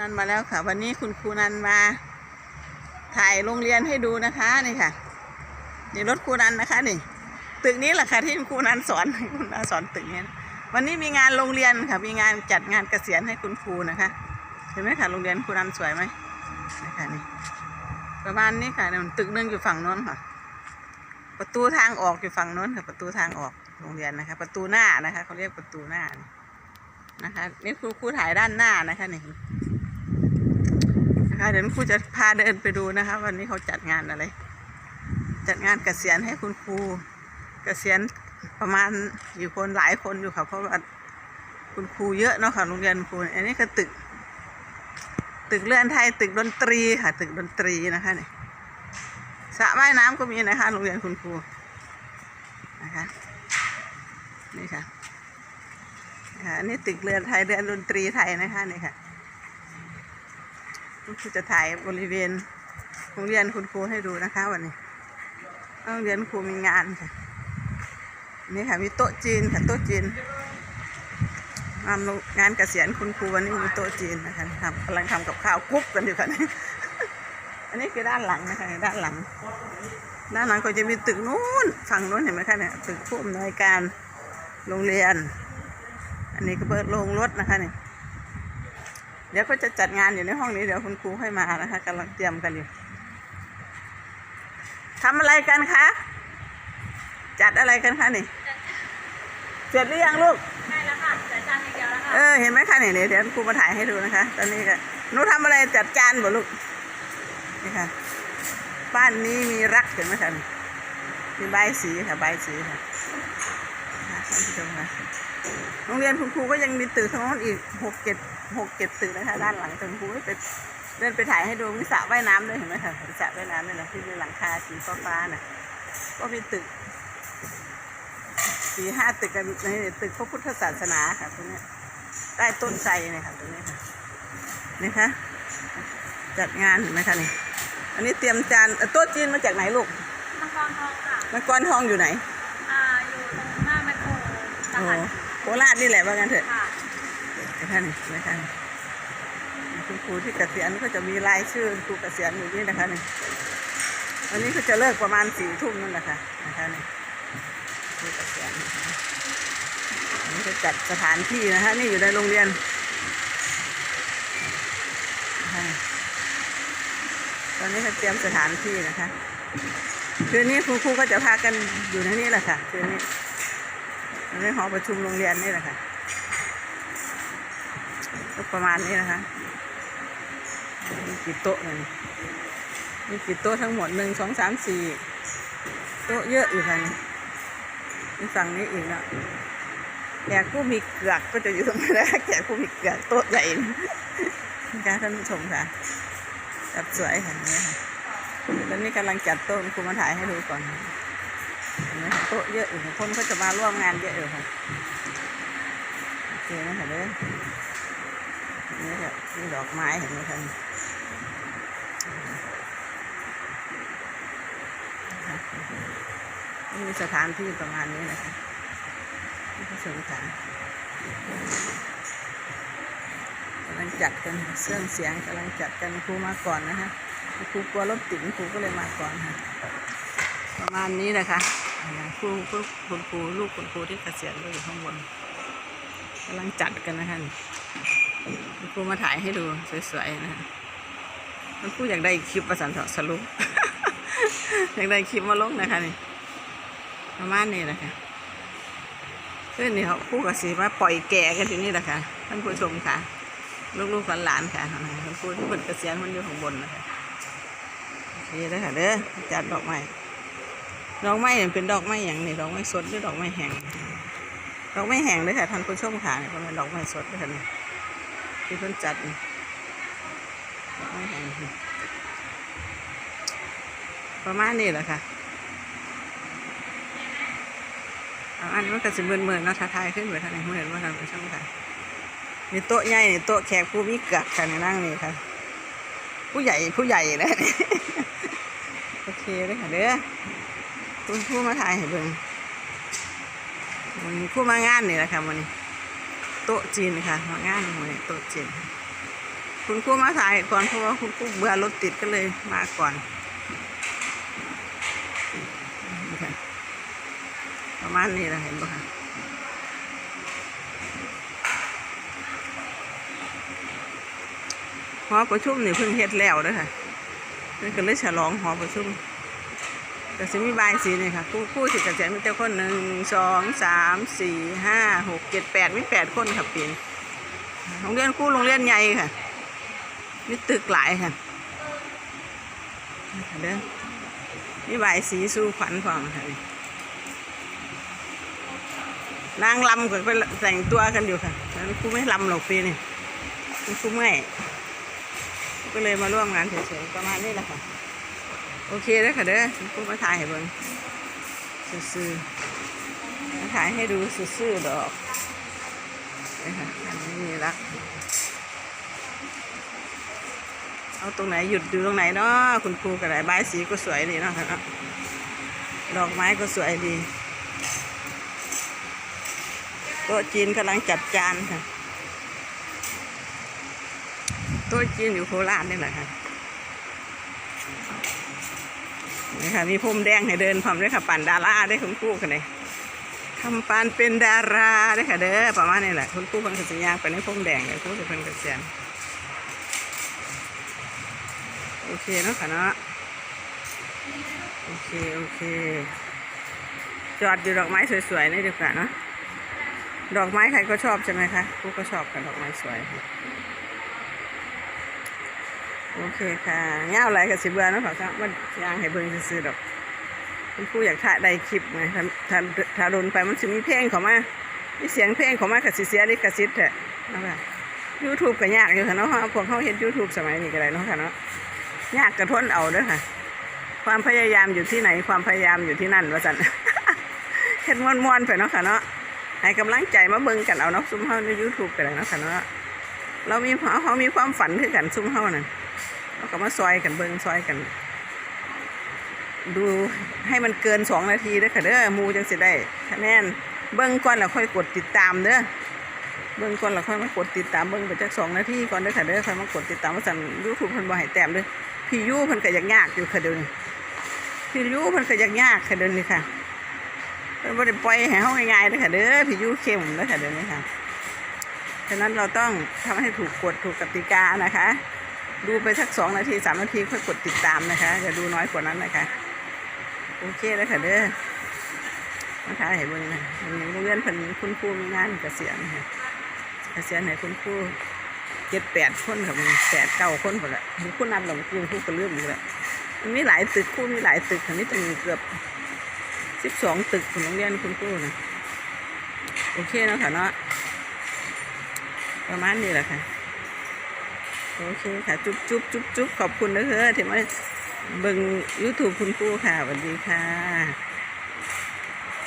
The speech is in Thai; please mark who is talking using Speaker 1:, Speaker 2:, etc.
Speaker 1: นันมาแล้วค่ะ วันนี้คุณครูนันมาถ่ายโรงเรียนให้ดูนะคะนี่ค่ะนี่รถครูนันนะคะนี่ตึกนี้แหละค่ะที่คุณครูนันสอนคุณนันสอนตึกนี้วันนี้มีงานโรงเรียนค่ะ มีงานจัดงานเกษียณให้คุณครูนะคะเห็นไหมค่ะโรงเรียนครูนันสวยไหมนะคะนี่ประมาณนี้ค่ะนี่ตึกหนึงอยู่ฝั่งโน้นค่ะ ประตูทางออกอยู่ฝั่งโน้นค่ะ ประตูทางออกโรงเรียนนะคะ ประตูหน้านะคะเขาเรียกประตูหน้านี่นะคะ นี่ครูครูถ่ายด้านหน้านะคะนี่ เดี๋ยวครูจะพาเดินไปดูนะคะ วันนี้เขาจัดงานอะไร จัดงานเกษียณให้คุณครูเกษียณประมาณอยู่คนหลายคนอยู่ค่ะ เพราะว่าคุณครูเยอะเนาะค่ะโรงเรียนครูอันนี้ก็ตึก ตึกเรือนไทยตึกดนตรีค่ะ ตึกดนตรีนะคะเนี่ยสระว่ายน้ำก็มีนะคะโรงเรียนคุณครูนะคะนี่ค่ะนะคะอันนี้ตึกเรือนไทยเรือนดนตรีไทยนะคะนี่ค่ะ คุณครูจะถ่ายบริเวณโรงเรียนคุณครูให้ดูนะคะวันนี้โรงเรียนครูมีงานค่ะ นี่ค่ะมีโต๊ะจีนค่ะโต๊ะจีนงานงานเกษียณคุณครูวันนี้มีโต๊ะจีนนะคะทำกำลังทำกับข้าวกุ๊บกันอยู่ค่ะนี่อันนี้คือด้านหลังนะคะด้านหลัง ด้านหลังก็จะมีตึกนู้นฝั่งนู้นเห็นไหมคะเนี่ยตึกผู้อำนวยการโรงเรียน อันนี้ก็เปิดโรงรถนะคะเนี่ย เดี๋ยวก็จะจัดงานอยู่ในห้องนี้เดี๋ยวคุณครูให้มานะคะกำลังเตรียมกันอยู่ทำอะไรกันคะ จัดอะไรกันคะนี่ เสร็จหรือยังลูก
Speaker 2: ใช่แล้วค่ะจัดจานอย่างเดียวแล้วค่ะ
Speaker 1: เออเห็นไหมคะนี่เดี๋ยวเดี๋ยวครูมาถ่ายให้ดูนะคะ ตอนนี้ก็หนูทำอะไรจัดจานบ่ลูกนี่ค่ะ บ้านนี้มีรักเห็นไหมคะนี่มีใบายสีค่ะใบายสีค่ะนะคะท่านผู้ชมค่ะโรงเรียนคุณครูก็ยังมีตึกทั้งนั้นอีกหกเจ็ด หกเจ็ดตึกนะคะ ด้านหลังตึกครูไปเดินไปถ่ายให้ดูมีสระว่ายน้ำด้วยเห็นไหมคะสระว่ายน้ำนี่แหละที่มีหลังคาสีฟ้าๆน่ะ ก็มีตึกสี่ห้าตึกกันในตึกพระพุทธศาสนาค่ะตรงเนี้ยใต้ต้นไทรเนี่ยค่ะตรงนี้ค่ะนี่ค่ะจัดงานเห็นไหมคะนี่อันนี้เตรียมจานเอ่อโต๊ะจีนมาจากไหนลูก
Speaker 2: มังกรทองค่ะ
Speaker 1: มังกรทองอยู่ไหน
Speaker 2: อ่าอยู่ตรงหน้าแมคโครสา
Speaker 1: โอ้
Speaker 2: ขา
Speaker 1: โคราชนี่แหละว่างั้นเถอะ
Speaker 2: ค่ะ
Speaker 1: คะนี่นไมคะนี่คุณครูที่เกษียณก็จะมีรายชื่อครูเกษียณอยู่นี่นะคะนี่วันนี้ก็จะเลิกประมาณสี่ทุ่มนั่นแหละค่ะนะคะนี่ครูเกษียณนะคะอันนี้จะจัดสถานที่นะคะนี่อยู่ในโรงเรียนตอนนี้เขาเตรียมสถานที่นะคะคืนนี้ครูครูก็จะพากันอยู่ในนี้แหละค่ะคืนนี้ในหอประชุมโรงเรียนนี่แหละค่ะ ก็ประมาณนี้นะคะ มีกี่โต๊ะเนี่ยมีกี่โต๊ะทั้งหมดหนึ่งสองสามสี่โต๊ะเยอะอยู่ค่ะนี่มีฝั่งนี้อีกเนาะแขกผู้มีเกือกก็จะอยู่ตรงนี้นะแขกผู้มีเกือกโต๊ะใหญ่นะคะท่านผู้ชมค่ะจัดสวยค่ะนี่ค่ะตอนนี้กำลังจัดโต๊ะคุณมาถ่ายให้ดูก่อนนะโต๊ะเยอะอยู่คนก็จะมาร่วมงานเยอะอยู่ค่ะโอเคนะคะเด้อ นี่ค่ะมีดอกไม้เห็นไหมคะนี่มีสถานที่ประมาณนี้นะคะนี่ก็สงสารกำลังจัดกันเครื่องเสียงกำลังจัดกันครูมาก่อนนะคะครูกลัวรถติดครูก็เลยมาก่อนค่ะ ประมาณนี้นะคะครูครูคุณครูลูกคุณครูที่เกษียณก็อยู่ข้างบนกำลังจัดกันนะคะ คุณครูมาถ่ายให้ดูสวยๆนะคะคุณครูอยากได้คลิปประสันเถาะสรุปอยากได้คลิปมาลงนะคะนี่ประมาณนี้นะคะเพื่อนนี่เขาคู่กับสีมาปล่อยแก่กันที่นี่แหละค่ะท่านผู้ชมค่ะลูกๆหลานๆค่ะคุณครูที่เปิดเกษียณมันอยู่ข้างบนนะคะโอเคเลยค่ะเด้อจัดดอกไม้ดอกไม้เนี่ยเป็นดอกไม้อย่างนี่ดอกไม้สดหรือดอกไม้แห้งดอกไม้แห้งเลยค่ะท่านผู้ชมค่ะนี่เป็นดอกไม้สดเลยค่ะนี่ ที่เพิ่นจัดประมาณนี้แหละค่ะเอาอันนี้มันก็สิเมื่อนๆนาะท้าทายขึ้นไปทางไหนเมื่อนว่าทางผู้ชมค่ะมีโต๊ะใหญ่นี่โต๊ะแขกผู้มีเกักค่ะในนั่งนี่ค่ะ ผู้ใหญ่ผู้ใหญ่นะโอเคเลยค่ะเด้อคุณผู้มาถ่ายให้เบิ่งผู้มางานนี่แหละค่ะวันนี้ โต๊ะจีนค่ะมางานวันนี้โต๊ะจีน คุณครูมาถ่ายก่อนเพราะว่าคุณครูเบื่อรถติดก็เลยมาก่อนค่ะประมาณนี้แหละเห็นปะคะหอประชุมนี่เพิ่งเฮ็ดแล้วด้วยค่ะเพิ่ก็เลยฉลองหอประชุม แต่สิมีบายสีนี่ค่ะคู่คู่สิกระเสียมีเจ้าคนหนึ่งสองสามสี่ห้าหกเจ็ดแปดมีแปดคนค่ะปีนโรงเรียนคู่โรงเรียนใหญ่ค่ะมีตึกหลายค่ะเด้อมีใบายสีสู้ขวัญพร้อมค่ะนางลำก็ไปแต่งตัวกันอยู่ค่ะแล้วครูไม่ลำหรอกปีนี่ครูไม่ก็เลยมาร่วมงานเฉยๆประมาณนี้แหละค่ะ โอเคแล้วค่ะเด้อครูมาถ่ายให้เบิ่งซื่อๆมาถ่ายให้ดูซื่อๆดอกนี่ค่ะอันนี้รัก เอาตรงไหนหยุดดูตรงไหนเนาะคุณครูกระไดใบสีก็สวยดีเนาะค่ะเนาะดอกไม้ก็สวยดีโต๊ะจีนกำลังจัดจานค่ะโต๊ะจีนอยู่โคราชนี่แหละค่ะ นี่ค่ะมีพรมแดงให้เดินพร้อมด้วยค่ะปั่นดาราได้คุณครูกันเลยทำปานเป็นดาราได้ค่ะเด้อประมาณนี้แหละคุณครูเพิ่นสิย่างไปในพรมแดงเลยครูจะเพิ่นก็เสียนโอเคเนาะค่ะเนาะโอเคโอเค จอดอยู่ดอกไม้สวยๆนี่ดีกว่าเนาะดอกไม้ใครก็ชอบใช่ไหมคะกูก็ชอบกันดอกไม้สวย โอเคค่ะเงาอะไรกับสิเบือนะขอครับมันยางให้เบิ่งซื้อดอกคุณครูอยากถ่ายได้คลิปไงถ้าถ้าถ้าโดนไปมันจะมีเพลงเขามามีเสียงเพลงเขามากับสิเสียลิขสิทธิ์แท้นะคะยูทูบก็ยากอยู่ค่ะเนาะพวกเขาเห็นยูทูบสมัยนี้ก็ได้เนาะค่ะเนาะยากกระทนเอาเด้อค่ะ ความพยายามอยู่ที่ไหนความพยายามอยู่ที่นั่นว่าสันเฮ็ดมวนๆไปเนาะค่ะเนาะให้กำลังใจมาเบิ่งกันเอาเนาะซุ่มเฮาใน YouTube กันเลยเนาะค่ะเนาะเรามีเขามีความฝันคือกันซุ่มเฮานั่น เราก็มาซอยกันเบิงซอยกัน ดูให้มันเกินสองนาทีเด้อค่ะเด้อมูจังสิได้คะแนนเบิ่งก่อนแล้วค่อยกดติดตามเด้อเบิ่งก่อนแล้วค่อยมากดติดตามเบิ่งไปจักสองนาทีก่อนเด้อค่ะเด้อค่อยมากดติดตามว่าสั่น YouTube เพิ่นบ่ให้แต้มเด้อพี่ยูเพิ่นก็ยากยากอยู่ค่ะเดี๋ยวนี้พี่ยูเพิ่นก็ยากยากค่ะเดี๋ยวนี้ค่ะเพิ่นบ่ได้ปล่อยให้เฮาง่ายๆเด้อค่ะเด้อพี่ยูเข้มเด้อค่ะเดี๋ยวนี้ค่ะฉะนั้นเราต้องทำให้ถูกกฎถูกกติกานะคะ ดูไปสักสองนาทีสามนาทีค่อยกดติดตามนะคะอย่าดูน้อยกว่านั้นนะคะ โอเคแล้วค่ะเด้อมาถ่ายให้เบิ่งนะวันนี้โรงเรียนเพิ่นคุณครูมีงานเกษียณค่ะเกษียณให้คุณครูเจ็ดแปดคนค่ะมันแปดเก้าคนหมดละมีคู่นับหลงกูคู่กระเลื่อมอยู่ละมันมีหลายตึกคู่มีหลายตึกค่ะนี่จะมีเกือบสิบสองตึกของโรงเรียนคุณครูนะโอเคเนาะค่ะเนาะประมาณนี้แหละค่ะ โอเคค่ะ จุ๊บจุ๊บจุ๊บจุ๊บขอบคุณนะเธอที่มาเบิ่งยูทูบคุณครูค่ะสวัสดีค่ะ